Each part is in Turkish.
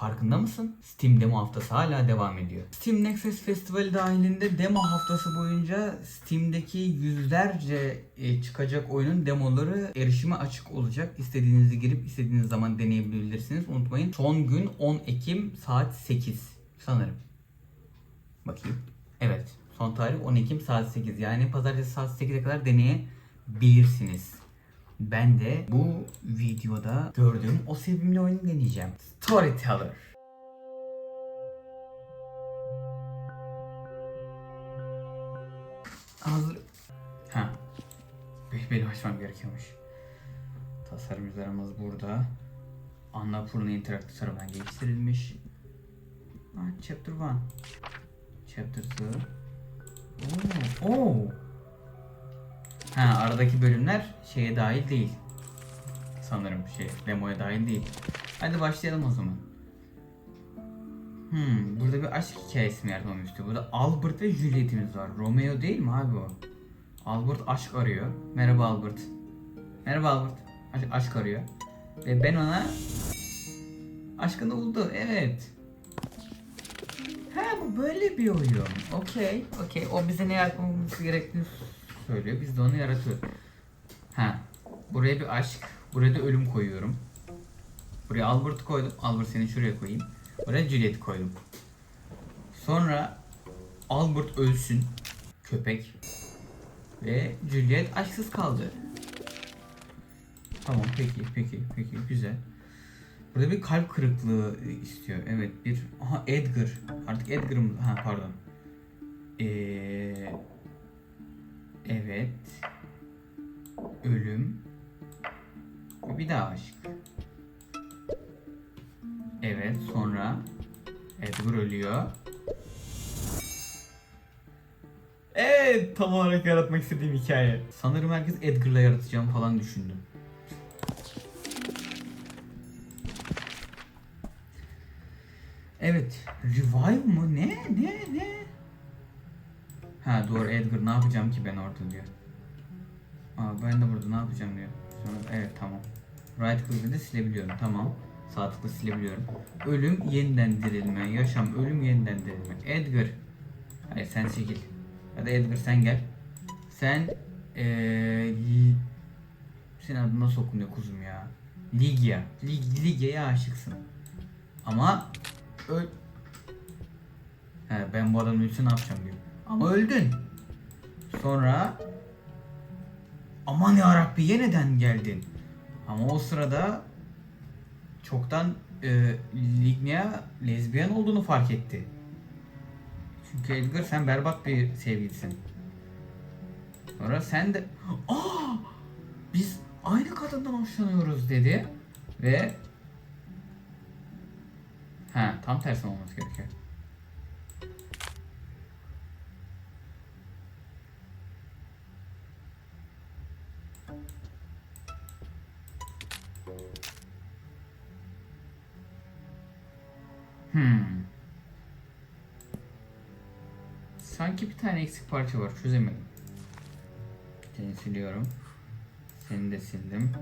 Farkında mısın? Steam demo haftası hala devam ediyor. Steam Nexus Festival dahilinde demo haftası boyunca Steam'deki yüzlerce e, çıkacak oyunun demoları erişime açık olacak. İstediğinizi girip istediğiniz zaman deneyebilirsiniz. Unutmayın son gün 10 Ekim saat 8 sanırım. Bakayım. Evet. Son tarih 10 Ekim saat 8. Yani pazartesi saat 8'e kadar deneyebilirsiniz. Ben de bu videoda gördüğüm o sevimli oyunu deneyeceğim. Storyteller. Hazır. Ha. Benim açmam gerekiyormuş. Tasarım üzerimiz burada. Annapurna interaktif tarafından geliştirilmiş. Ha, chapter 1. Chapter 2. Oo. Oo. Ha aradaki bölümler şeye dahil değil. Sanırım şey demoya dahil değil. Hadi başlayalım o zaman. Hmm, burada bir aşk hikayesi mi yaratılmıştı? Burada Albert ve Juliet'imiz var. Romeo değil mi abi o? Albert aşk arıyor. Merhaba Albert. Merhaba Albert. Aş- aşk arıyor. Ve ben ona aşkını buldu. Evet. Ha bu böyle bir oyun. Okey. Okey. O bize ne yapmamız gerektiğini söylüyor. Biz de onu yaratıyoruz. Ha. Buraya bir aşk. Buraya da ölüm koyuyorum. Buraya Albert koydum. Albert seni şuraya koyayım. Buraya Juliet koydum. Sonra Albert ölsün. Köpek. Ve Juliet aşksız kaldı. Tamam peki peki peki güzel. Burada bir kalp kırıklığı istiyor. Evet bir aha Edgar. Artık Edgar'ım ha pardon. Ee, evet. Ölüm. Ve Bir daha aşk. Evet sonra Edgar ölüyor. Evet tam olarak yaratmak istediğim hikaye. Sanırım herkes Edgar'la yaratacağım falan düşündüm. Evet. Revive mı? Ne? Ne? Ne? Ha doğru Edgar ne yapacağım ki ben orada diyor. Aa ben de burada ne yapacağım diyor. Sonra evet tamam. Right click'le de silebiliyorum. Tamam. Sağ tıkla silebiliyorum. Ölüm yeniden dirilme. Yaşam ölüm yeniden dirilme. Edgar. Hayır sen çekil. Ya da Edgar sen gel. Sen ee, senin adın nasıl okunuyor kuzum ya? Ligia. Lig Ligia'ya aşıksın. Ama öl... He, ben bu adam ölse ne yapacağım diyor. Ama öldün. Sonra aman ya Rabbi yeniden geldin. Ama o sırada çoktan e, Lignia lezbiyen olduğunu fark etti. Çünkü Edgar sen berbat bir sevgilisin. Sonra sen de aa biz aynı kadından hoşlanıyoruz dedi ve ha tam tersi olması gerekiyor. Hmm. Sanki bir tane eksik parça var. Çözemedim. Seni siliyorum. Seni de sildim.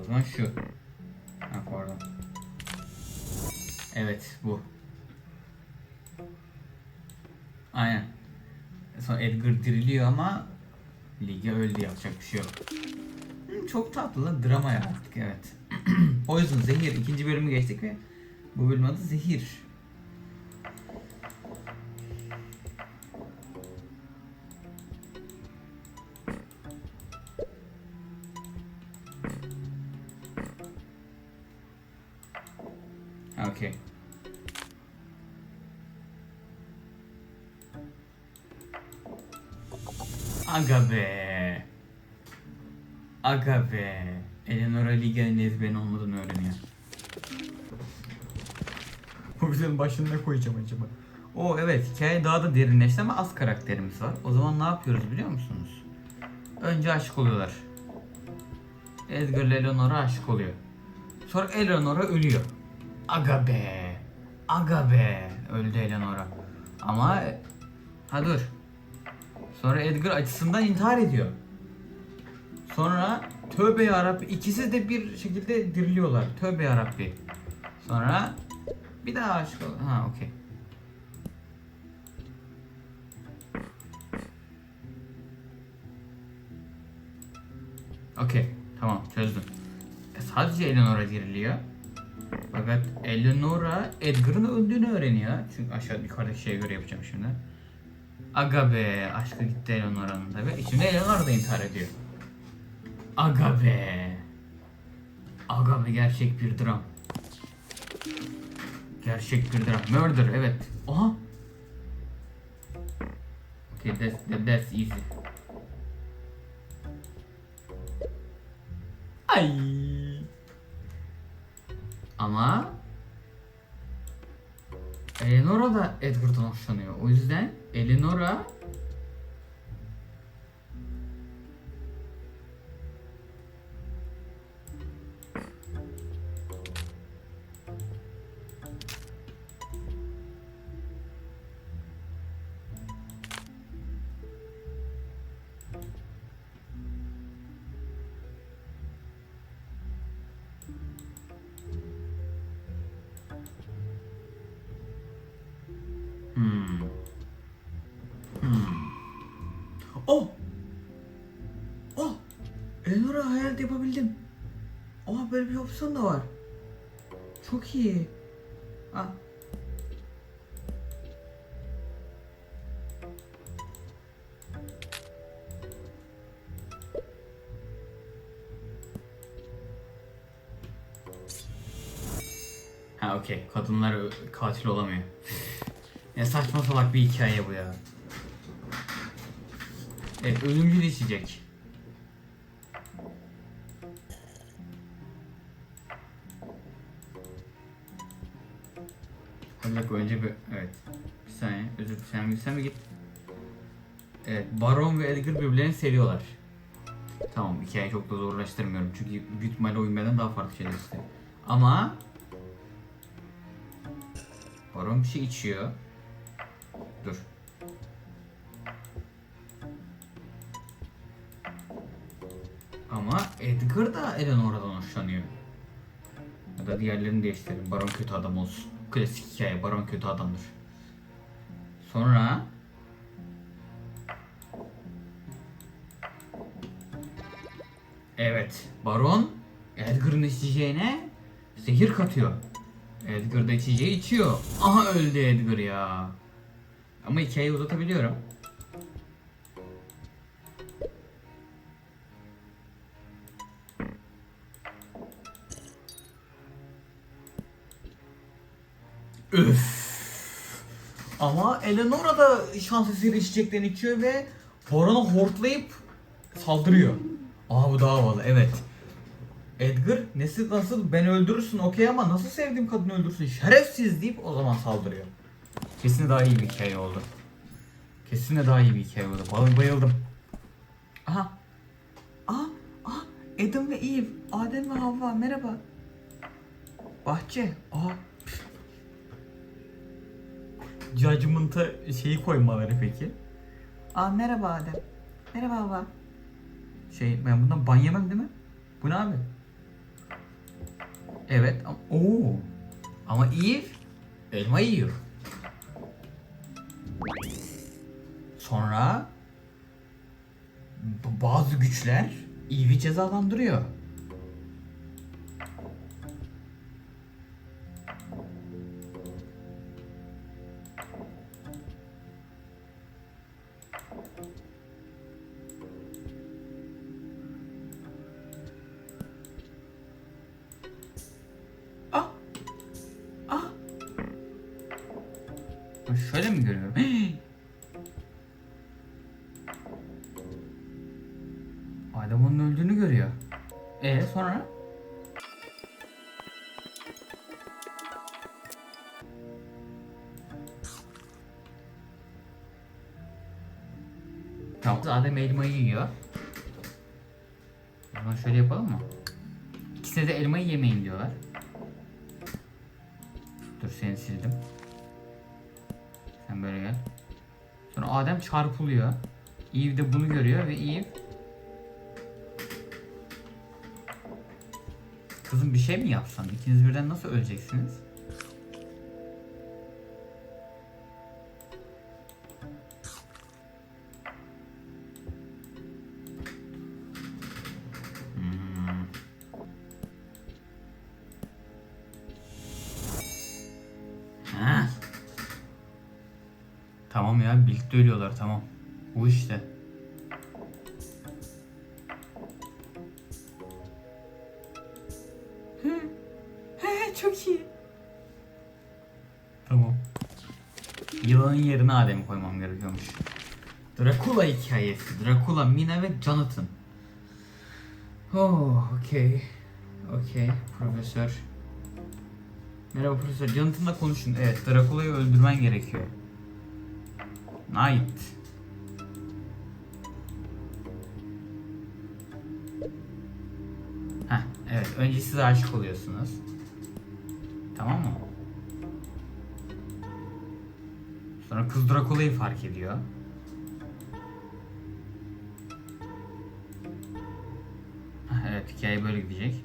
O zaman şu. Ha pardon. Evet bu. Aynen. Sonra Edgar diriliyor ama Lige öldü yapacak bir şey yok. Hı, Çok tatlı lan drama yaptık evet. Poison zehir ikinci bölümü geçtik ve bu bölüm adı zehir. Okay. Aga be. Aga be. Eleanora Liga'nın ezberin olmadığını öğreniyor. Bu videonun başına koyacağım acaba? O evet hikaye daha da derinleşti ama az karakterimiz var. O zaman ne yapıyoruz biliyor musunuz? Önce aşık oluyorlar. Edgar ile Eleanora aşık oluyor. Sonra Eleanora ölüyor. Aga be. Aga be. Öldü Eleanora. Ama ha dur. Sonra Edgar acısından intihar ediyor. Sonra tövbe yarabbi ikisi de bir şekilde diriliyorlar. Tövbe yarabbi. Sonra bir daha aşık ol. Ha okey. Okey. Tamam çözdüm. E, sadece Eleanor'a giriliyor. Fakat Eleanor'a Edgar'ın öldüğünü öğreniyor. Çünkü aşağı yukarıdaki şeye göre yapacağım şimdi. Aga be aşkı gitti Eleanor'un da ve içinde Eleanor da intihar ediyor. Aga be. Aga be gerçek bir dram. Gerçek bir dram. Murder evet. Aha. Okay that's, that, that's easy. Ay. Ama Eleanora da Edward'dan hoşlanıyor. O yüzden Eleanora Oh! Oh! Eleanor'a hayal yapabildim. Oh böyle bir opsiyon da var. Çok iyi. Ah. Ha okey. Kadınlar katil olamıyor. ne saçma salak bir hikaye bu ya. Evet, ölümcül içecek. Hadi bak önce bir... Evet. Bir saniye. Özür dilerim. Sen, mi git? Evet. Baron ve Edgar birbirlerini seviyorlar. Tamam. Hikayeyi çok da zorlaştırmıyorum. Çünkü büyük ihtimalle oyun daha farklı şeyler istiyor. Ama... Baron bir şey içiyor. Dur. Ama Edgar da Eleanora'dan hoşlanıyor. Ya da diğerlerini değiştirelim. Baron kötü adam olsun. Klasik hikaye. Baron kötü adamdır. Sonra Evet. Baron Edgar'ın içeceğine zehir katıyor. Edgar da içeceği içiyor. Aha öldü Edgar ya. Ama hikayeyi uzatabiliyorum. Üf. Ama Eleanora da şans eseri içecekten içiyor ve Baron'u hortlayıp saldırıyor. Aa bu daha havalı evet. Edgar nasıl nasıl beni öldürürsün okey ama nasıl sevdiğim kadını öldürürsün şerefsiz deyip o zaman saldırıyor. Kesin daha iyi bir hikaye oldu. Kesin daha iyi bir hikaye oldu. Bay- Bayıldım. Aha. Aha. Aha. Adam ve Eve. Adem ve Havva merhaba. Bahçe. Aha. Judgment'a şeyi koymaları peki. Aa merhaba Adem. Merhaba Havva. Şey ben bundan ban yemem değil mi? Bu ne abi? Evet ama oo. Ama Eve elma yiyor. Sonra bazı güçler Eve'i cezalandırıyor. Ben Şöyle mi görüyorum? Adem onun öldüğünü görüyor. E sonra? Tamam. Adem elmayı yiyor. O zaman şöyle yapalım mı? İkisine de elmayı yemeyin diyorlar. Dur seni sildim. Böyle gel. Sonra Adem çarpılıyor. Eve de bunu görüyor ve Eve Kızım bir şey mi yapsam? İkiniz birden nasıl öleceksiniz? Birlikte ölüyorlar tamam. Bu işte. Çok iyi. Tamam. Yılanın yerine Adem'i koymam gerekiyormuş. Dracula hikayesi. Dracula, Mina ve Jonathan. Oh, okey. Okey, profesör. Merhaba profesör. Jonathan'la konuşun. Evet, Dracula'yı öldürmen gerekiyor. Night. Heh, evet. Önce siz aşık oluyorsunuz. Tamam mı? Sonra kız Dracula'yı fark ediyor. Heh, evet, hikaye böyle gidecek.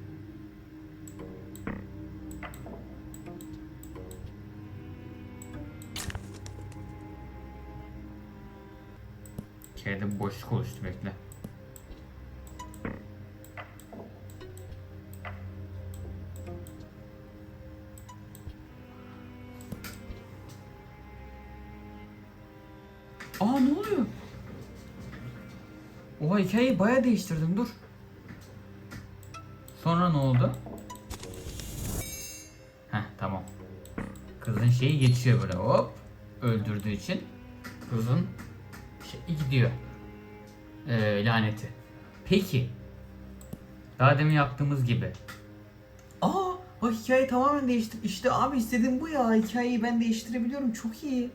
Hikayede bir boşluk oluştu bekle. Aa ne oluyor? Oha hikayeyi baya değiştirdim dur. Sonra ne oldu? Heh tamam. Kızın şeyi geçiyor böyle hop. Öldürdüğü için. Kızın şey gidiyor. Ee, laneti. Peki. Daha demin yaptığımız gibi. Aa, bak hikayeyi tamamen değiştir. İşte abi istediğim bu ya. Hikayeyi ben değiştirebiliyorum. Çok iyi.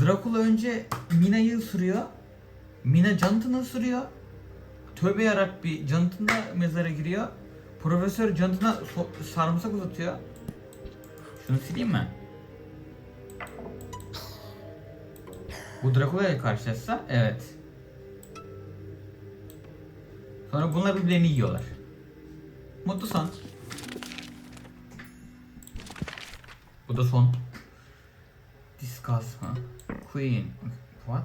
Dracula önce Mina'yı ısırıyor. Mina Jonathan'ı ısırıyor. Tövbe yarabbi Jonathan da mezara giriyor. Profesör Jonathan'a so- sarımsak uzatıyor. Şunu sileyim mi? Bu Dracula ile karşılaşsa evet. Sonra bunlar birbirlerini yiyorlar. Mutlu son. Bu da son. Discuss ha. Queen. What?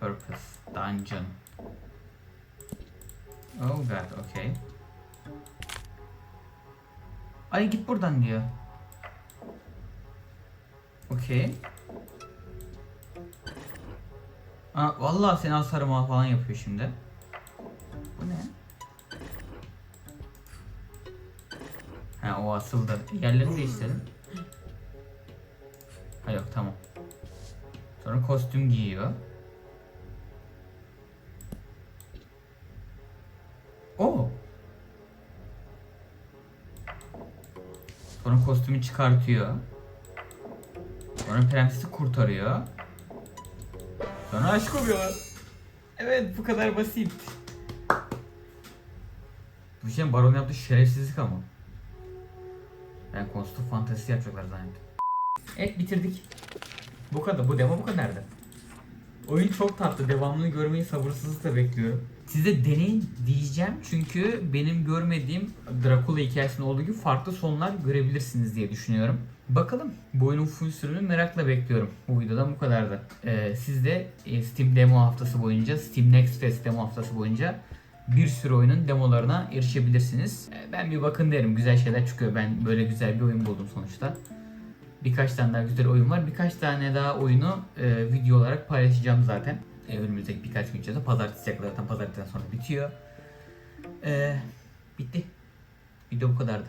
Purpose. Dungeon. Oh god, okay. Ay git buradan diyor. Okay. Aa, vallahi seni asarım falan yapıyor şimdi. Bu ne? Ha o asıldı. Yerlerini değiştirelim. Ha yok tamam. Sonra kostüm giyiyor. O. Sonra kostümü çıkartıyor. Sonra prensesi kurtarıyor. Sonra aşık oluyorlar. Evet bu kadar basit. Bu şey baron yaptığı şerefsizlik ama. Ben kostüm fantezisi yapacaklar zannettim. Evet bitirdik. Bu kadar. Bu demo bu kadardı. Oyun çok tatlı. Devamını görmeyi sabırsızlıkla bekliyorum. Size deneyin diyeceğim çünkü benim görmediğim Dracula hikayesinde olduğu gibi farklı sonlar görebilirsiniz diye düşünüyorum. Bakalım. Bu oyunun full sürümünü merakla bekliyorum. Bu videodan bu kadardı. Ee, siz de e, Steam demo haftası boyunca, Steam Next Fest demo haftası boyunca bir sürü oyunun demolarına erişebilirsiniz. Ee, ben bir bakın derim. Güzel şeyler çıkıyor. Ben böyle güzel bir oyun buldum sonuçta. Birkaç tane daha güzel oyun var. Birkaç tane daha oyunu e, video olarak paylaşacağım zaten. E, önümüzdeki birkaç gün içerisinde. Pazartesi kadar zaten pazartesiden sonra bitiyor. E, bitti. Video bu kadardı.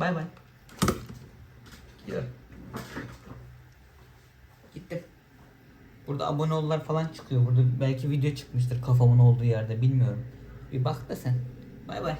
Bay bay. Gittim. Burada abone ollar falan çıkıyor. Burada belki video çıkmıştır kafamın olduğu yerde bilmiyorum. Bir bak da sen. Bay bay.